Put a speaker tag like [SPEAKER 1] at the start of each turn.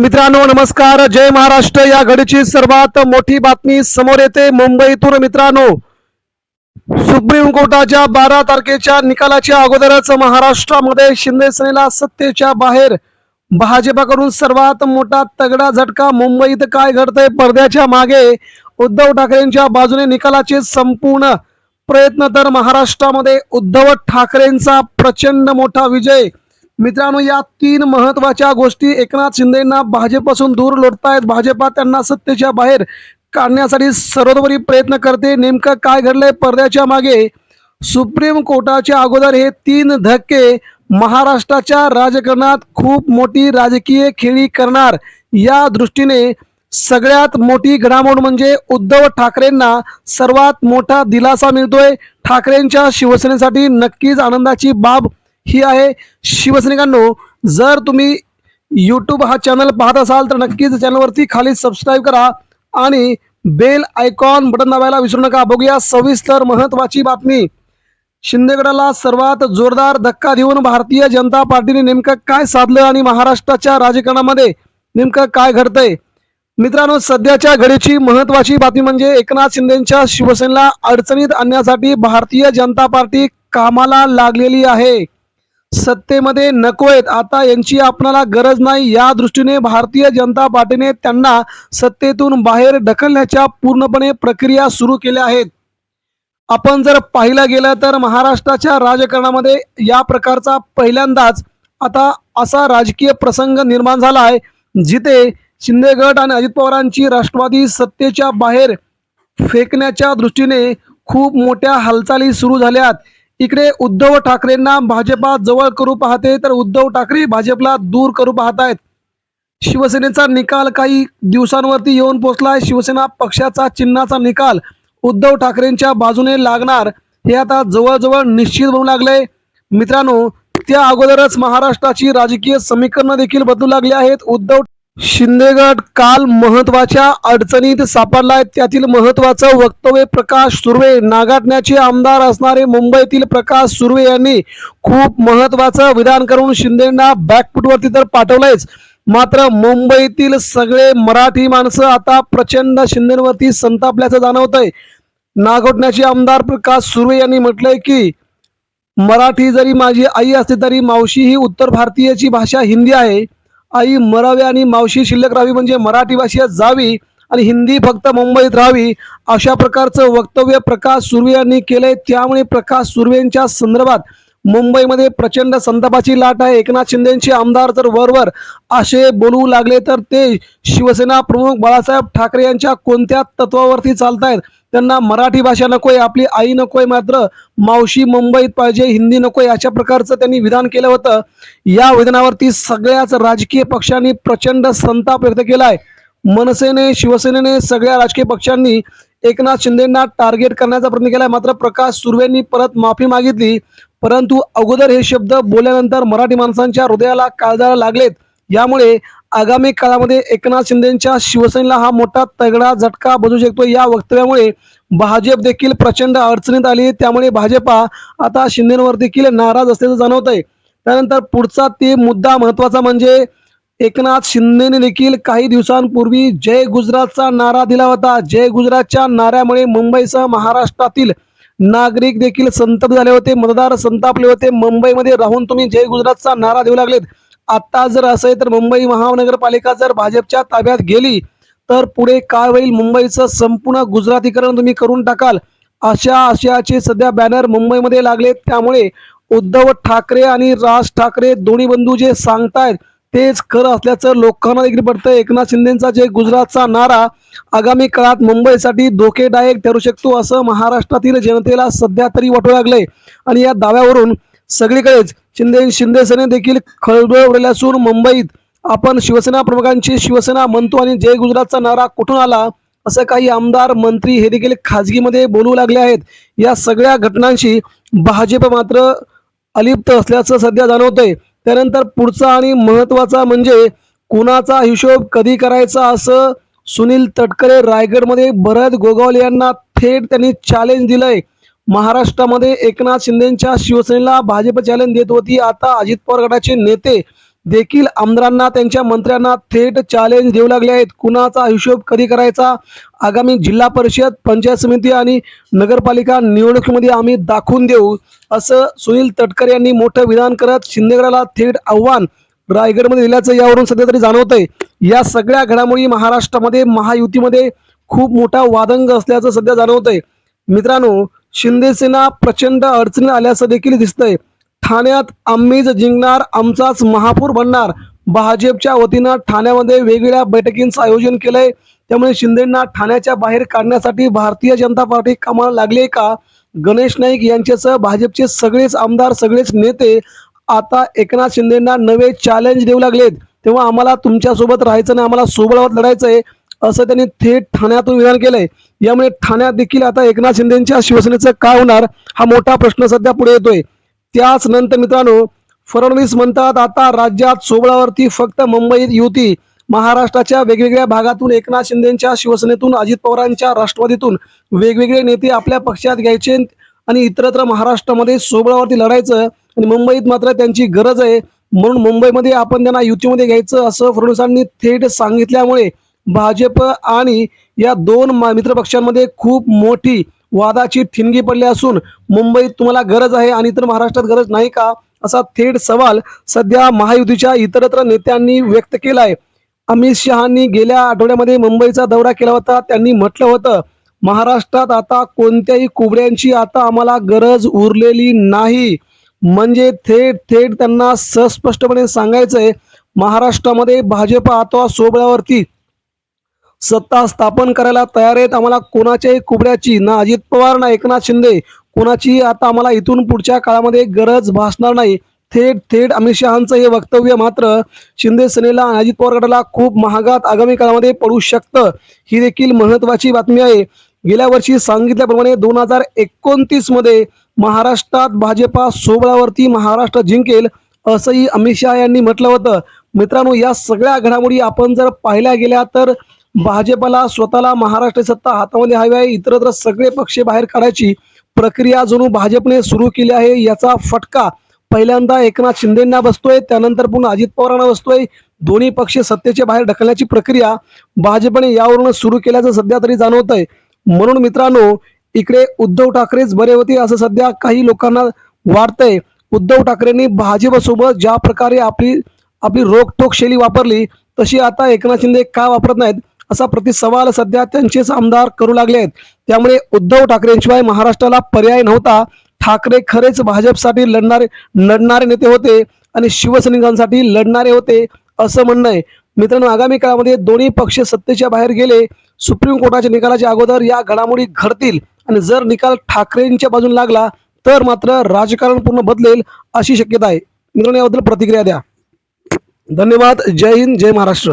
[SPEAKER 1] मित्रांनो नमस्कार. जय महाराष्ट्र. या घडीची सर्वात मोठी बातमी समोर येते मुंबईतून मित्रांनो. सुप्रीम कोर्टाच्या बारा तारखेच्या निकालाच्या अगोदरच महाराष्ट्रामध्ये शिंदे सेनेला सत्तेच्या बाहेर भाजपाकडून सर्वात मोठा तगडा झटका मुंबईत काय घडतंय पडद्याच्या मागे उद्धव ठाकरेंच्या बाजूने निकालाचे संपूर्ण प्रयत्न तर महाराष्ट्रामध्ये उद्धव ठाकरेंचा प्रचंड मोठा विजय. मित्रांनो या तीन महत्त्वाच्या गोष्टी एकनाथ शिंदेना भाजपपासून दूर लोटतायत. भाजपा त्यांना सत्तेच्या बाहेर काढण्यासाठी सर्वतोपरी प्रयत्न करते. नेमकं काय घडलंय पडद्याच्या मागे? सुप्रीम कोर्टाच्या अगोदर हे तीन धक्के महाराष्ट्राच्या राजकारणात खूप मोठी राजकीय खेळी करणार. या दृष्टीने सगळ्यात मोठी घडामोड म्हणजे उद्धव ठाकरेंना सर्वात मोठा दिलासा मिळतोय. ठाकरेंच्या शिवसेनेसाठी नक्कीच आनंदाची बाब ही आहे शिवसैनिकांनो जर तुम्ही यूट्यूब हा चॅनल पाहत असाल तर नक्कीच चॅनलवरती खाली सबस्क्राईब करा आणि बेल आयकॉन बटन दाबायला विसरू नका. बघूया सविस्तर महत्वाची बातमी. शिंदेगडाला सर्वात जोरदार धक्का देऊन भारतीय जनता पार्टीने नेमकं काय साधलं आणि महाराष्ट्राच्या राजकारणामध्ये नेमकं काय घडतंय? मित्रांनो सध्याच्या घडीची महत्वाची बातमी म्हणजे एकनाथ शिंदेच्या शिवसेनेला अडचणीत आणण्यासाठी भारतीय जनता पार्टी कामाला लागलेली आहे. सत्तेमध्ये नकोयत आता यांची आपणाला गरज नाही. या दृष्टीने भारतीय जनता पार्टीने त्यांना सत्तेतून बाहेर ढकलण्याच्या पूर्णपणे प्रक्रिया सुरू केल्या आहेत. आपण जर पाहिलं गेलं तर महाराष्ट्राच्या राजकारणामध्ये या प्रकारचा पहिल्यांदाच आता असा राजकीय प्रसंग निर्माण झाला आहे जिथे शिंदे गट आणि अजित पवारांची राष्ट्रवादी सत्तेच्या बाहेर फेकण्याच्या दृष्टीने खूप मोठ्या हालचाली सुरू झाल्यात इकडे उद्धव ठाकरेंना भाजपा जवळ करू पाहते. तर उद्धव ठाकरे भाजपला दूर करू पाहत आहेत शिवसेनेचा निकाल काही दिवसांवरती येऊन पोचलाय. शिवसेना पक्षाचा चिन्हाचा निकाल उद्धव ठाकरेंच्या बाजूने लागणार हे आता जवळजवळ निश्चित होऊ लागले मित्रांनो त्या अगोदरच महाराष्ट्राची राजकीय समीकरणं देखील बदलू लागली आहेत. उद्धव शिंदेगड काल महत्त्वाच्या अडचणीत सापडलाय. त्यातील महत्वाचं वक्तव्य प्रकाश सुर्वे नागाटण्याचे आमदार असणारे मुंबईतील प्रकाश सुर्वे यांनी खूप महत्वाचं विधान करून शिंदेना बॅकफुटवरती तर पाठवलंयच. मात्र मुंबईतील सगळे मराठी माणसं आता प्रचंड शिंदेवरती संतापल्याचं जाणवतंय. नागोटण्याचे आमदार प्रकाश सुर्वे यांनी म्हटलंय की मराठी जरी माझी आई असते तरी मावशी ही उत्तर भारतीयची भाषा हिंदी आहे. आई मरावी आणि मावशी शिल्लक राहावी म्हणजे मराठी भाषेत जावी आणि हिंदी फक्त मुंबईत राहावी. अशा प्रकारचं वक्तव्य प्रकाश सुर्वे यांनी केलंय. त्यामुळे प्रकाश सुर्वेंच्या संदर्भात मुंबईमध्ये प्रचंड संतापाची लाट आहे. एकनाथ शिंदेचे आमदार जर वरवर असे बोलू लागले तर ते शिवसेना प्रमुख बाळासाहेब ठाकरे यांच्या कोणत्या तत्वावरती चालतायत? त्यांना मराठी भाषा नकोय आपली आई नकोय मात्र मावशी मुंबईत पाहिजे हिंदी नकोय अशा प्रकारचं त्यांनी विधान केलं होतं. या विधानावरती सगळ्याच राजकीय पक्षांनी प्रचंड संताप व्यक्त केला आहे मनसेने शिवसेनेने सगळ्या राजकीय पक्षांनी एकनाथ शिंदेना टार्गेट करण्याचा प्रयत्न केलाय. मात्र प्रकाश सुर्वेंनी परत माफी मागितली. परंतु अगोदर हे शब्द बोलल्यानंतर मराठी माणसांच्या हृदयाला काळजाला लागलेत. यामुळे आगामी काळामध्ये एकनाथ शिंदेच्या शिवसेनेला हा मोठा तगडा झटका बसू शकतो. या वक्तव्यामुळे भाजप देखील प्रचंड अडचणीत आली. त्यामुळे भाजपा आता शिंदेवर देखील नाराज असल्याचं जाणवत आहे त्यानंतर पुढचा ते मुद्दा महत्त्वाचा म्हणजे एकनाथ शिंदेने देखील काही दिवसांपूर्वी जय गुजरातचा नारा दिला होता. जय गुजरातच्या नाऱ्यामुळे मुंबईसह महाराष्ट्रातील नागरिक देखील संतप झाले होते. मतदार संतापले होते. मुंबईमध्ये राहून तुम्ही जय गुजरातचा नारा देऊ लागलेत. आता जर असं आहे तर मुंबई महानगरपालिका जर भाजपच्या ताब्यात गेली तर पुढे काय होईल? मुंबईचं संपूर्ण गुजरातीकरण तुम्ही करून टाकाल. अशा आशयाचे सध्या बॅनर मुंबईमध्ये लागले त्यामुळे उद्धव ठाकरे आणि राज ठाकरे दोन्ही बंधू जे सांगतायत तेच खरं असल्याचं लोकांना देखील पडतंय. एकनाथ शिंदेचा जे गुजरातचा नारा आगामी काळात मुंबईसाठी धोकेदायक ठरू शकतो असं महाराष्ट्रातील जनतेला सध्या तरी वाटू लागलंय. आणि या दाव्यावरून सगळीकडेच शिंदे शिंदेसेने देखील खळबळ उडले असून मुंबईत आपण शिवसेना प्रमुखांची शिवसेना म्हणतो आणि जय गुजरातचा नारा कुठून आला असं काही आमदार मंत्री हे देखील खाजगीमध्ये बोलू लागले आहेत. या सगळ्या घटनांशी भाजप मात्र अलिप्त असल्याचं सध्या जाणवतंय. त्यानंतर पुढचा आणि महत्त्वाचा म्हणजे कुणाचा हिशोब कधी करायचा असं सुनील तटकरे रायगडमध्ये भरत गोगावले यांना थेट त्यांनी चॅलेंज दिलंय. महाराष्ट्रामध्ये एकनाथ शिंदेच्या शिवसेनेला भाजप चॅलेंज देत होती. आता अजित पवार गटाचे नेते देखील आमदारांना त्यांच्या मंत्र्यांना थेट चॅलेंज देऊ लागले आहेत. कुणाचा हिशोब कधी करायचा? आगामी जिल्हा परिषद पंचायत समिती आणि नगरपालिका निवडणुकीमध्ये आम्ही दाखवून देऊ असं सुनील तटकर यांनी मोठं विधान करत शिंदेगडाला थेट आव्हान रायगडमध्ये दिल्याचं यावरून सध्या तरी जाणवतंय. या सगळ्या घडामोडी महाराष्ट्रामध्ये महायुतीमध्ये खूप मोठा वादंग असल्याचं सध्या जाणवतंय. मित्रांनो शिंदेसेना प्रचंड अडचणी आल्याचं देखील दिसतंय. ठाण्यात आम्हीच जिंकणार आमचाच महापूर बनणार. भाजपच्या वतीनं ठाण्यामध्ये वेगवेगळ्या बैठकींचं आयोजन केलंय. त्यामुळे शिंदेंना ठाण्याच्या बाहेर काढण्यासाठी भारतीय जनता पार्टी कामाला लागली का? गणेश नाईक यांच्यासह भाजपचे सगळेच आमदार सगळेच नेते आता एकनाथ शिंदेंना नवे चॅलेंज देऊ लागलेत. तेव्हा आम्हाला तुमच्यासोबत राहायचं नाही आम्हाला सोबळावत लढायचं आहे असं त्यांनी थेट ठाण्यातून विधान केलंय. यामुळे ठाण्यात देखील आता एकनाथ शिंदेच्या शिवसेनेचं काय होणार हा मोठा प्रश्न सध्या पुढे येतोय. त्याच नंतर मित्रांनो फडणवीस म्हणतात आता राज्यात सोबळावरती फक्त मुंबईत युती महाराष्ट्राच्या वेगवेगळ्या भागातून एकनाथ शिंदेच्या शिवसेनेतून अजित पवारांच्या राष्ट्रवादीतून वेगवेगळे नेते आपल्या पक्षात घ्यायचे आणि इतरत्र महाराष्ट्रामध्ये सोबळावरती लढायचं आणि मुंबईत मात्र त्यांची गरज आहे. म्हणून मुंबईमध्ये आपण त्यांना युतीमध्ये घ्यायचं असं फडणवीसांनी थेट सांगितल्यामुळे भाजप आणि या दोन मा- मित्रपक्षांमध्ये खूप मोठी वादाची ठिणगी पडली असून मुंबईत तुम्हाला गरज आहे आणि इतर महाराष्ट्रात गरज नाही का? असा थेट सवाल सध्या महायुतीच्या इतरत्र नेत्यांनी व्यक्त केला आहे अमित शहानी गेल्या आठवड्यामध्ये मुंबईचा दौरा केला होता. त्यांनी म्हटलं होतं महाराष्ट्रात आता कोणत्याही कुबड्यांची आता आम्हाला गरज उरलेली नाही. म्हणजे थेट थेट त्यांना सस्पष्टपणे सांगायचंय महाराष्ट्रामध्ये भाजप आता सोबळावरती सत्ता स्थापन करायला तयार आहेत. आम्हाला कोणाच्याही कुबड्याची ना अजित पवार ना एकनाथ शिंदे कोणाची आता आम्हाला इथून पुढच्या काळामध्ये गरज भासणार नाही. थेट थेट अमित शहांचं हे वक्तव्य मात्र शिंदे सेनेला आणि अजित पवार गटाला खूप महागात आगामी काळामध्ये पडू शकतं. ही देखील महत्वाची बातमी आहे. गेल्या वर्षी सांगितल्याप्रमाणे दोन हजार एकोणतीसमध्ये महाराष्ट्रात भाजपा सोबळावरती महाराष्ट्र जिंकेल असंही अमित शहा यांनी म्हटलं होतं. मित्रांनो या सगळ्या घडामोडी आपण जर पाहिल्या गेल्या तर भाजपला स्वतःला महाराष्ट्र सत्ता हातामध्ये हवी आहे. इतरत्र सगळे पक्ष बाहेर काढायची प्रक्रिया जणू भाजपने सुरू केली आहे. याचा फटका पहिल्यांदा एकनाथ शिंदेंना बसतोय त्यानंतर पुन्हा अजित पवारांना बसतोय. दोन्ही पक्ष सत्तेच्या बाहेर ढकलण्याची प्रक्रिया भाजपने यावरून सुरू केल्याचं सध्या तरी जाणवत आहे म्हणून मित्रांनो इकडे उद्धव ठाकरेच बरे होते असं सध्या काही लोकांना वाटतंय. उद्धव ठाकरेंनी भाजपसोबत ज्या प्रकारे आपली आपली रोखटोक शैली वापरली तशी आता एकनाथ शिंदे का वापरत नाहीत? असा प्रतिसवाल सध्या त्यांचेच आमदार करू लागले आहेत त्यामुळे उद्धव ठाकरेंशिवाय महाराष्ट्राला पर्याय नव्हता. ठाकरे खरेच भाजपसाठी लढणारे लढणारे नेते होते आणि शिवसैनिकांसाठी लढणारे होते असं म्हणणं आहे. मित्रांनो आगामी काळामध्ये दोन्ही पक्ष सत्तेच्या बाहेर गेले सुप्रीम कोर्टाच्या निकालाच्या अगोदर या घडामोडी घडतील आणि जर निकाल ठाकरेंच्या बाजून लागला तर मात्र राजकारण पूर्ण बदलेल अशी शक्यता आहे. मित्रांनो याबद्दल प्रतिक्रिया द्या. धन्यवाद. जय हिंद जय महाराष्ट्र.